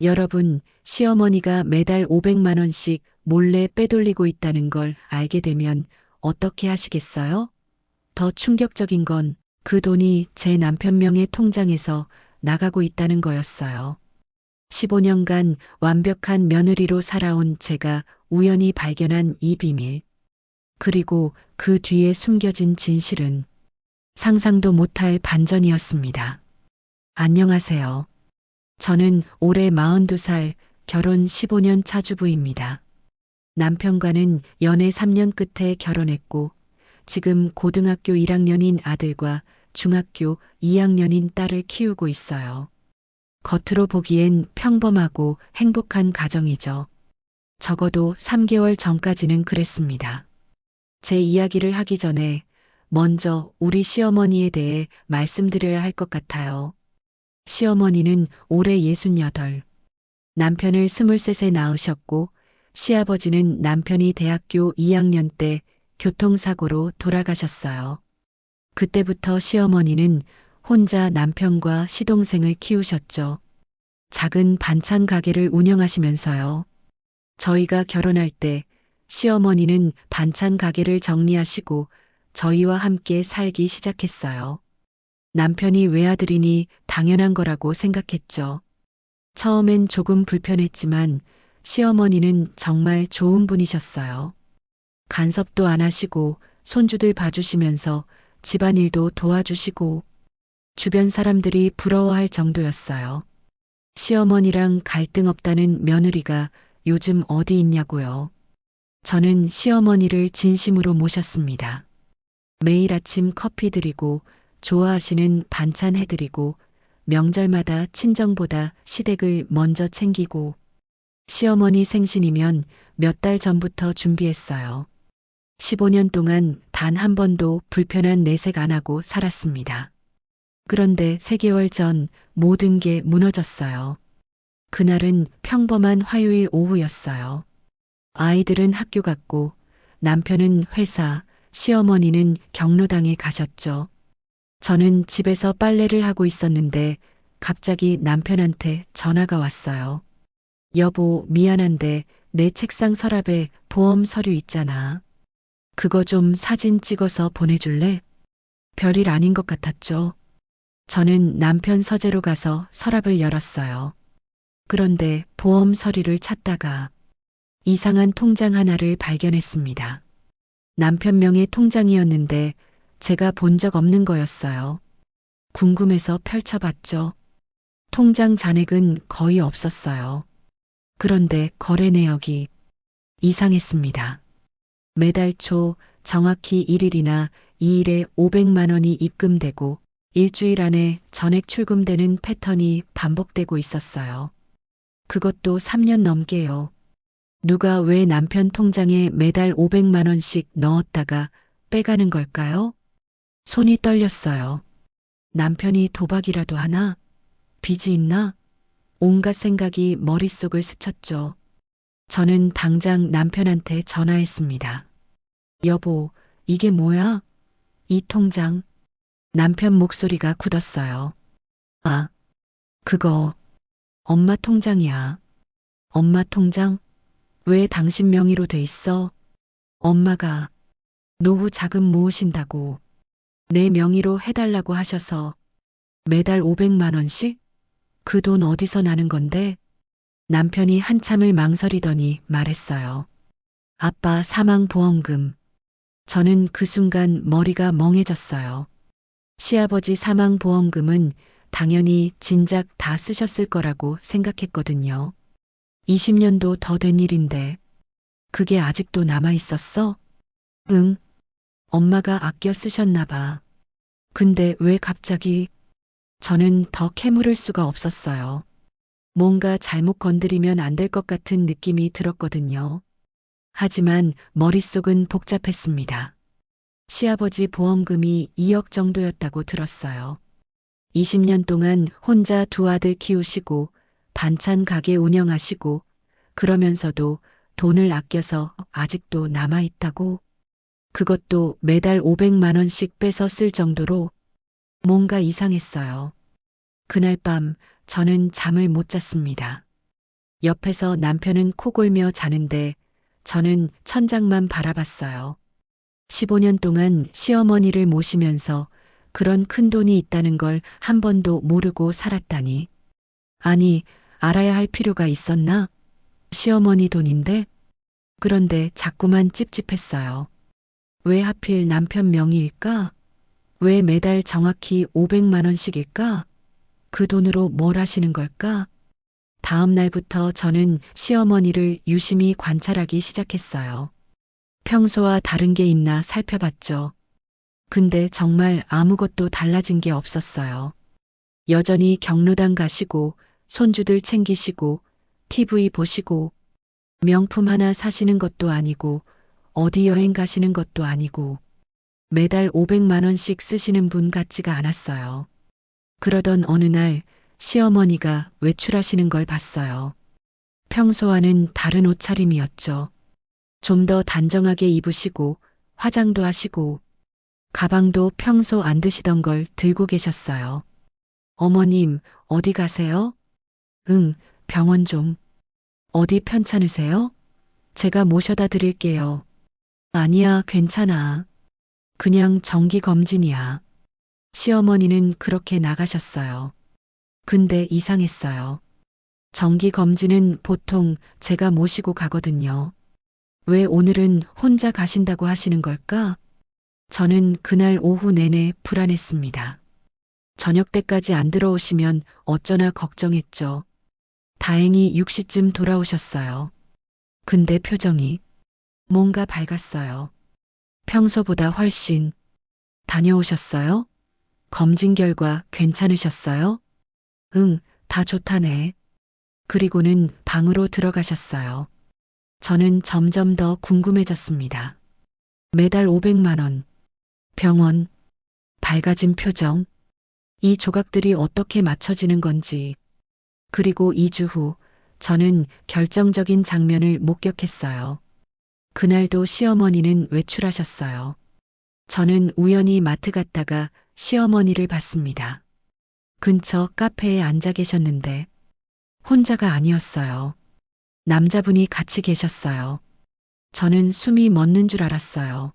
여러분, 시어머니가 매달 500만 원씩 몰래 빼돌리고 있다는 걸 알게 되면 어떻게 하시겠어요? 더 충격적인 건 그 돈이 제 남편 명의 통장에서 나가고 있다는 거였어요. 15년간 완벽한 며느리로 살아온 제가 우연히 발견한 이 비밀. 그리고 그 뒤에 숨겨진 진실은 상상도 못할 반전이었습니다. 안녕하세요. 저는 올해 42살 결혼 15년 차주부입니다. 남편과는 연애 3년 끝에 결혼했고 지금 고등학교 1학년인 아들과 중학교 2학년인 딸을 키우고 있어요. 겉으로 보기엔 평범하고 행복한 가정이죠. 적어도 3개월 전까지는 그랬습니다. 제 이야기를 하기 전에 먼저 우리 시어머니에 대해 말씀드려야 할 것 같아요. 시어머니는 올해 68. 남편을 23세 낳으셨고 시아버지는 남편이 대학교 2학년 때 교통사고로 돌아가셨어요. 그때부터 시어머니는 혼자 남편과 시동생을 키우셨죠. 작은 반찬 가게를 운영하시면서요. 저희가 결혼할 때 시어머니는 반찬 가게를 정리하시고 저희와 함께 살기 시작했어요. 남편이 외아들이니 당연한 거라고 생각했죠. 처음엔 조금 불편했지만 시어머니는 정말 좋은 분이셨어요. 간섭도 안 하시고 손주들 봐주시면서 집안일도 도와주시고 주변 사람들이 부러워할 정도였어요. 시어머니랑 갈등 없다는 며느리가 요즘 어디 있냐고요. 저는 시어머니를 진심으로 모셨습니다. 매일 아침 커피 드리고 좋아하시는 반찬 해드리고 명절마다 친정보다 시댁을 먼저 챙기고 시어머니 생신이면 몇 달 전부터 준비했어요. 15년 동안 단 한 번도 불편한 내색 안 하고 살았습니다. 그런데 3개월 전 모든 게 무너졌어요. 그날은 평범한 화요일 오후였어요. 아이들은 학교 갔고 남편은 회사, 시어머니는 경로당에 가셨죠. 저는 집에서 빨래를 하고 있었는데 갑자기 남편한테 전화가 왔어요. 여보, 미안한데 내 책상 서랍에 보험 서류 있잖아. 그거 좀 사진 찍어서 보내줄래? 별일 아닌 것 같았죠. 저는 남편 서재로 가서 서랍을 열었어요. 그런데 보험 서류를 찾다가 이상한 통장 하나를 발견했습니다. 남편 명의 통장이었는데 제가 본 적 없는 거였어요. 궁금해서 펼쳐봤죠. 통장 잔액은 거의 없었어요. 그런데 거래 내역이 이상했습니다. 매달 초 정확히 1일이나 2일에 500만 원이 입금되고 일주일 안에 전액 출금되는 패턴이 반복되고 있었어요. 그것도 3년 넘게요. 누가 왜 남편 통장에 매달 500만 원씩 넣었다가 빼가는 걸까요? 손이 떨렸어요. 남편이 도박이라도 하나? 빚이 있나? 온갖 생각이 머릿속을 스쳤죠. 저는 당장 남편한테 전화했습니다. 여보, 이게 뭐야? 이 통장. 남편 목소리가 굳었어요. 아, 그거, 엄마 통장이야. 엄마 통장? 왜 당신 명의로 돼 있어? 엄마가 노후 자금 모으신다고 내 명의로 해달라고 하셔서 매달 500만 원씩? 그 돈 어디서 나는 건데? 남편이 한참을 망설이더니 말했어요. 아빠 사망보험금. 저는 그 순간 머리가 멍해졌어요. 시아버지 사망보험금은 당연히 진작 다 쓰셨을 거라고 생각했거든요. 20년도 더 된 일인데 그게 아직도 남아 있었어? 응. 엄마가 아껴 쓰셨나 봐. 근데 왜 갑자기 저는 더 캐물을 수가 없었어요. 뭔가 잘못 건드리면 안 될 것 같은 느낌이 들었거든요. 하지만 머릿속은 복잡했습니다. 시아버지 보험금이 2억 정도였다고 들었어요. 20년 동안 혼자 두 아들 키우시고 반찬 가게 운영하시고 그러면서도 돈을 아껴서 아직도 남아있다고 그것도 매달 500만 원씩 빼서 쓸 정도로 뭔가 이상했어요. 그날 밤 저는 잠을 못 잤습니다. 옆에서 남편은 코골며 자는데 저는 천장만 바라봤어요. 15년 동안 시어머니를 모시면서 그런 큰 돈이 있다는 걸 한 번도 모르고 살았다니. 아니, 알아야 할 필요가 있었나? 시어머니 돈인데? 그런데 자꾸만 찝찝했어요. 왜 하필 남편 명의일까? 왜 매달 정확히 500만 원씩일까? 그 돈으로 뭘 하시는 걸까? 다음 날부터 저는 시어머니를 유심히 관찰하기 시작했어요. 평소와 다른 게 있나 살펴봤죠. 근데 정말 아무것도 달라진 게 없었어요. 여전히 경로당 가시고, 손주들 챙기시고, TV 보시고, 명품 하나 사시는 것도 아니고, 어디 여행 가시는 것도 아니고, 매달 500만 원씩 쓰시는 분 같지가 않았어요. 그러던 어느 날 시어머니가 외출하시는 걸 봤어요. 평소와는 다른 옷차림이었죠. 좀 더 단정하게 입으시고 화장도 하시고 가방도 평소 안 드시던 걸 들고 계셨어요. 어머님, 어디 가세요? 응, 병원 좀. 어디 편찮으세요? 제가 모셔다 드릴게요. 아니야, 괜찮아. 그냥 정기 검진이야. 시어머니는 그렇게 나가셨어요. 근데 이상했어요. 정기 검진은 보통 제가 모시고 가거든요. 왜 오늘은 혼자 가신다고 하시는 걸까? 저는 그날 오후 내내 불안했습니다. 저녁 때까지 안 들어오시면 어쩌나 걱정했죠. 다행히 6시쯤 돌아오셨어요. 근데 표정이 뭔가 밝았어요. 평소보다 훨씬 다녀오셨어요? 검진 결과 괜찮으셨어요? 응, 다 좋다네. 그리고는 방으로 들어가셨어요. 저는 점점 더 궁금해졌습니다. 매달 500만 원. 병원. 밝아진 표정. 이 조각들이 어떻게 맞춰지는 건지. 그리고 2주 후 저는 결정적인 장면을 목격했어요. 그날도 시어머니는 외출하셨어요. 저는 우연히 마트 갔다가 시어머니를 봤습니다. 근처 카페에 앉아 계셨는데 혼자가 아니었어요. 남자분이 같이 계셨어요. 저는 숨이 멎는 줄 알았어요.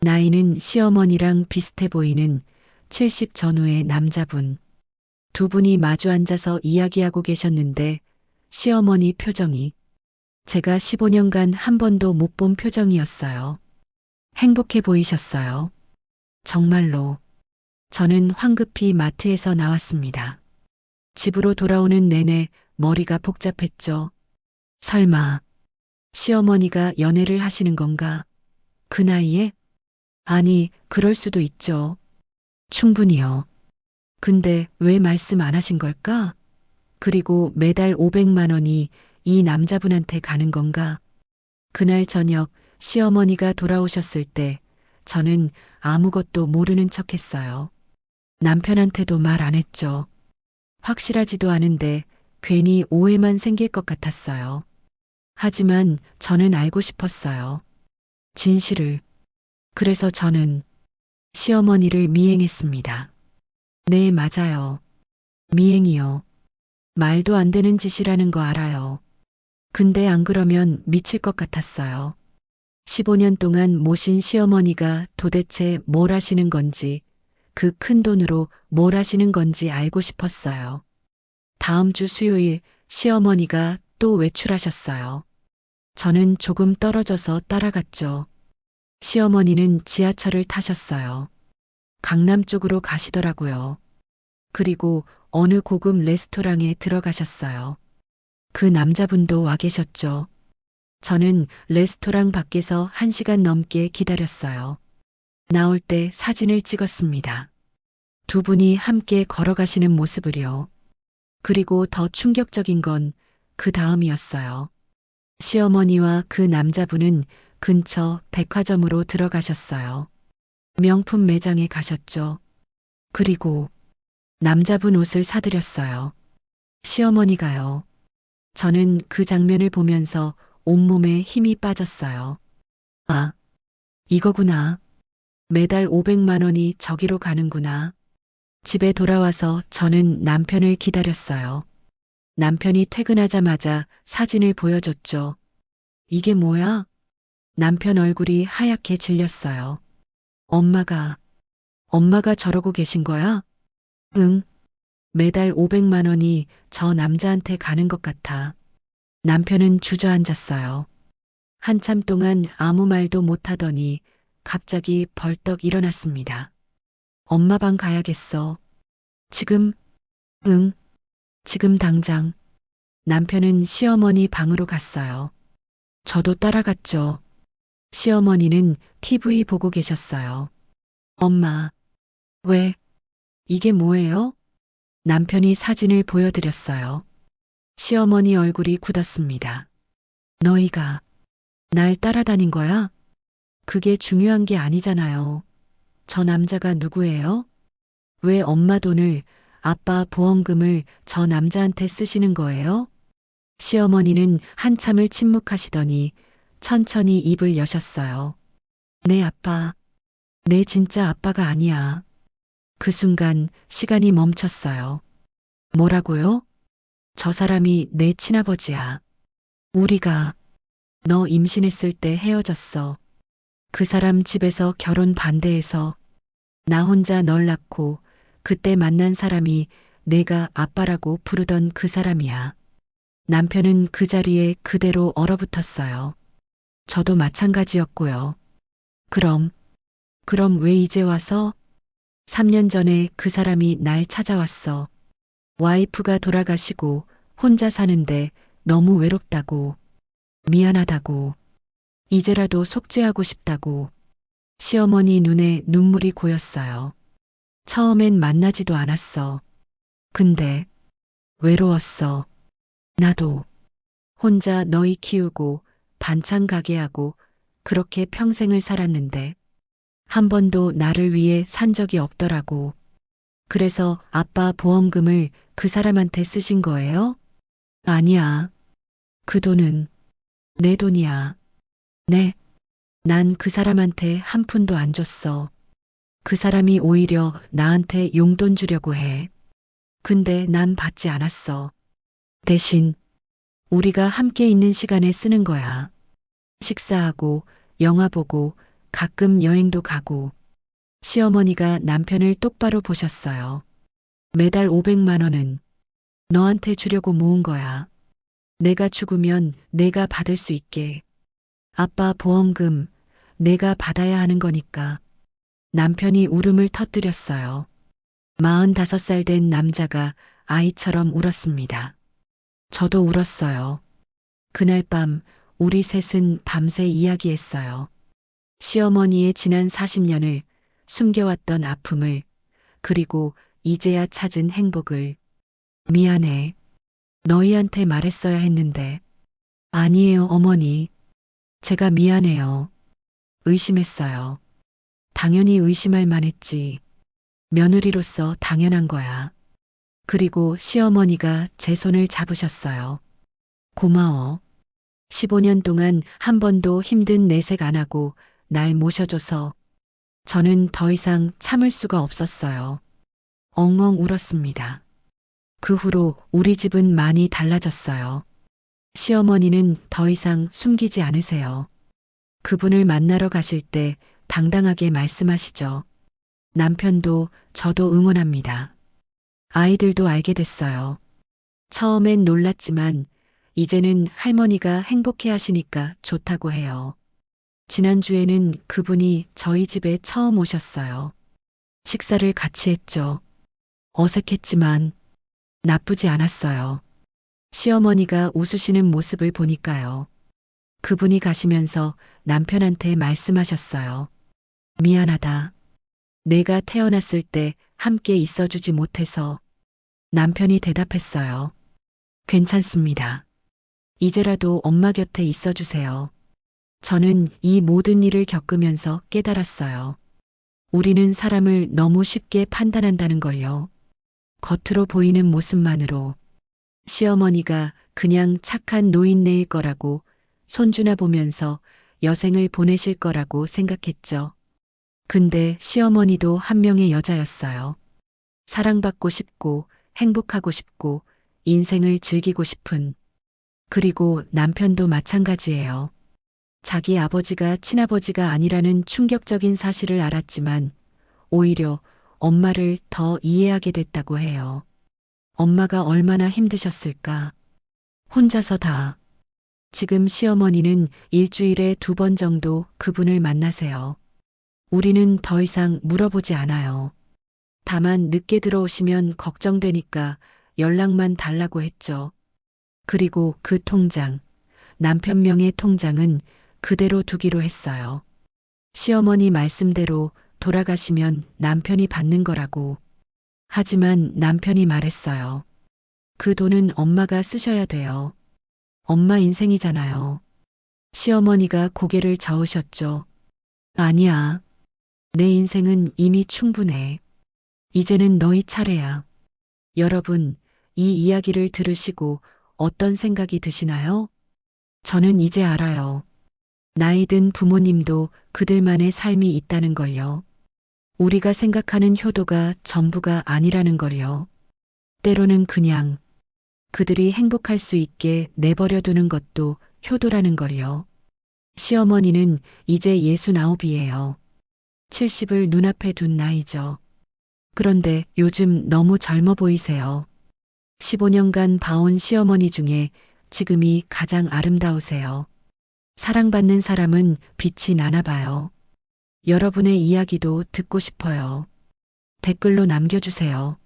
나이는 시어머니랑 비슷해 보이는 70 전후의 남자분. 두 분이 마주 앉아서 이야기하고 계셨는데 시어머니 표정이 제가 15년간 한 번도 못 본 표정이었어요. 행복해 보이셨어요. 정말로. 저는 황급히 마트에서 나왔습니다. 집으로 돌아오는 내내 머리가 복잡했죠. 설마 시어머니가 연애를 하시는 건가? 그 나이에? 아니, 그럴 수도 있죠. 충분히요. 근데 왜 말씀 안 하신 걸까? 그리고 매달 500만 원이 이 남자분한테 가는 건가? 그날 저녁 시어머니가 돌아오셨을 때 저는 아무것도 모르는 척 했어요. 남편한테도 말 안 했죠. 확실하지도 않은데 괜히 오해만 생길 것 같았어요. 하지만 저는 알고 싶었어요. 진실을. 그래서 저는 시어머니를 미행했습니다. 네, 맞아요. 미행이요. 말도 안 되는 짓이라는 거 알아요. 근데 안 그러면 미칠 것 같았어요. 15년 동안 모신 시어머니가 도대체 뭘 하시는 건지, 그 큰 돈으로 뭘 하시는 건지 알고 싶었어요. 다음 주 수요일 시어머니가 또 외출하셨어요. 저는 조금 떨어져서 따라갔죠. 시어머니는 지하철을 타셨어요. 강남 쪽으로 가시더라고요. 그리고 어느 고급 레스토랑에 들어가셨어요. 그 남자분도 와 계셨죠. 저는 레스토랑 밖에서 한 시간 넘게 기다렸어요. 나올 때 사진을 찍었습니다. 두 분이 함께 걸어가시는 모습을요. 그리고 더 충격적인 건 그 다음이었어요. 시어머니와 그 남자분은 근처 백화점으로 들어가셨어요. 명품 매장에 가셨죠. 그리고 남자분 옷을 사드렸어요. 시어머니가요. 저는 그 장면을 보면서 온몸에 힘이 빠졌어요. 아, 이거구나. 매달 500만 원이 저기로 가는구나. 집에 돌아와서 저는 남편을 기다렸어요. 남편이 퇴근하자마자 사진을 보여줬죠. 이게 뭐야? 남편 얼굴이 하얗게 질렸어요. 엄마가, 엄마가 저러고 계신 거야? 응. 매달 500만 원이 저 남자한테 가는 것 같아. 남편은 주저앉았어요. 한참 동안 아무 말도 못하더니 갑자기 벌떡 일어났습니다. 엄마 방 가야겠어. 지금? 응. 지금 당장. 남편은 시어머니 방으로 갔어요. 저도 따라갔죠. 시어머니는 TV 보고 계셨어요. 엄마. 왜? 이게 뭐예요? 남편이 사진을 보여드렸어요. 시어머니 얼굴이 굳었습니다. 너희가 날 따라다닌 거야? 그게 중요한 게 아니잖아요. 저 남자가 누구예요? 왜 엄마 돈을, 아빠 보험금을 저 남자한테 쓰시는 거예요? 시어머니는 한참을 침묵하시더니 천천히 입을 여셨어요. 내 아빠, 내 진짜 아빠가 아니야. 그 순간 시간이 멈췄어요. 뭐라고요? 저 사람이 내 친아버지야. 우리가 너 임신했을 때 헤어졌어. 그 사람 집에서 결혼 반대해서 나 혼자 널 낳고 그때 만난 사람이 내가 아빠라고 부르던 그 사람이야. 남편은 그 자리에 그대로 얼어붙었어요. 저도 마찬가지였고요. 그럼, 그럼 왜 이제 와서? 3년 전에 그 사람이 날 찾아왔어. 와이프가 돌아가시고 혼자 사는데 너무 외롭다고. 미안하다고. 이제라도 속죄하고 싶다고. 시어머니 눈에 눈물이 고였어요. 처음엔 만나지도 않았어. 근데 외로웠어. 나도 혼자 너희 키우고 반찬 가게 하고 그렇게 평생을 살았는데 한 번도 나를 위해 산 적이 없더라고. 그래서 아빠 보험금을 그 사람한테 쓰신 거예요? 아니야. 그 돈은 내 돈이야. 네. 난 그 사람한테 한 푼도 안 줬어. 그 사람이 오히려 나한테 용돈 주려고 해. 근데 난 받지 않았어. 대신 우리가 함께 있는 시간에 쓰는 거야. 식사하고 영화 보고 가끔 여행도 가고 시어머니가 남편을 똑바로 보셨어요. 매달 500만 원은 너한테 주려고 모은 거야. 내가 죽으면 내가 받을 수 있게. 아빠 보험금 내가 받아야 하는 거니까. 남편이 울음을 터뜨렸어요. 45살 된 남자가 아이처럼 울었습니다. 저도 울었어요. 그날 밤 우리 셋은 밤새 이야기했어요. 시어머니의 지난 40년을 숨겨왔던 아픔을 그리고 이제야 찾은 행복을 미안해. 너희한테 말했어야 했는데 아니에요 어머니. 제가 미안해요. 의심했어요. 당연히 의심할 만했지. 며느리로서 당연한 거야. 그리고 시어머니가 제 손을 잡으셨어요. 고마워. 15년 동안 한 번도 힘든 내색 안 하고 날 모셔줘서 저는 더 이상 참을 수가 없었어요. 엉엉 울었습니다. 그 후로 우리 집은 많이 달라졌어요. 시어머니는 더 이상 숨기지 않으세요. 그분을 만나러 가실 때 당당하게 말씀하시죠. 남편도 저도 응원합니다. 아이들도 알게 됐어요. 처음엔 놀랐지만 이제는 할머니가 행복해 하시니까 좋다고 해요. 지난주에는 그분이 저희 집에 처음 오셨어요. 식사를 같이 했죠. 어색했지만 나쁘지 않았어요. 시어머니가 웃으시는 모습을 보니까요. 그분이 가시면서 남편한테 말씀하셨어요. 미안하다. 내가 태어났을 때 함께 있어주지 못해서 남편이 대답했어요. 괜찮습니다. 이제라도 엄마 곁에 있어주세요. 저는 이 모든 일을 겪으면서 깨달았어요. 우리는 사람을 너무 쉽게 판단한다는 걸요. 겉으로 보이는 모습만으로 시어머니가 그냥 착한 노인네일 거라고 손주나 보면서 여생을 보내실 거라고 생각했죠. 근데 시어머니도 한 명의 여자였어요. 사랑받고 싶고 행복하고 싶고 인생을 즐기고 싶은. 그리고 남편도 마찬가지예요. 자기 아버지가 친아버지가 아니라는 충격적인 사실을 알았지만 오히려 엄마를 더 이해하게 됐다고 해요. 엄마가 얼마나 힘드셨을까. 혼자서 다. 지금 시어머니는 일주일에 두 번 정도 그분을 만나세요. 우리는 더 이상 물어보지 않아요. 다만 늦게 들어오시면 걱정되니까 연락만 달라고 했죠. 그리고 그 통장, 남편 명의 통장은 그대로 두기로 했어요. 시어머니 말씀대로 돌아가시면 남편이 받는 거라고. 하지만 남편이 말했어요. 그 돈은 엄마가 쓰셔야 돼요. 엄마 인생이잖아요. 시어머니가 고개를 저으셨죠. 아니야. 내 인생은 이미 충분해. 이제는 너희 차례야. 여러분, 이 이야기를 들으시고 어떤 생각이 드시나요? 저는 이제 알아요. 나이 든 부모님도 그들만의 삶이 있다는 걸요. 우리가 생각하는 효도가 전부가 아니라는 걸요. 때로는 그냥 그들이 행복할 수 있게 내버려 두는 것도 효도라는 걸요. 시어머니는 이제 예순아홉이에요. 70을 눈앞에 둔 나이죠. 그런데 요즘 너무 젊어 보이세요. 15년간 봐온 시어머니 중에 지금이 가장 아름다우세요. 사랑받는 사람은 빛이 나나 봐요. 여러분의 이야기도 듣고 싶어요. 댓글로 남겨주세요.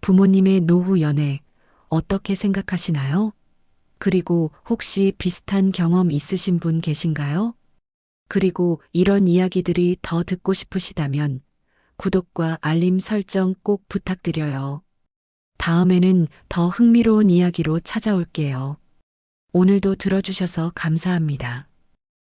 부모님의 노후 연애 어떻게 생각하시나요? 그리고 혹시 비슷한 경험 있으신 분 계신가요? 그리고 이런 이야기들이 더 듣고 싶으시다면 구독과 알림 설정 꼭 부탁드려요. 다음에는 더 흥미로운 이야기로 찾아올게요. 오늘도 들어주셔서 감사합니다.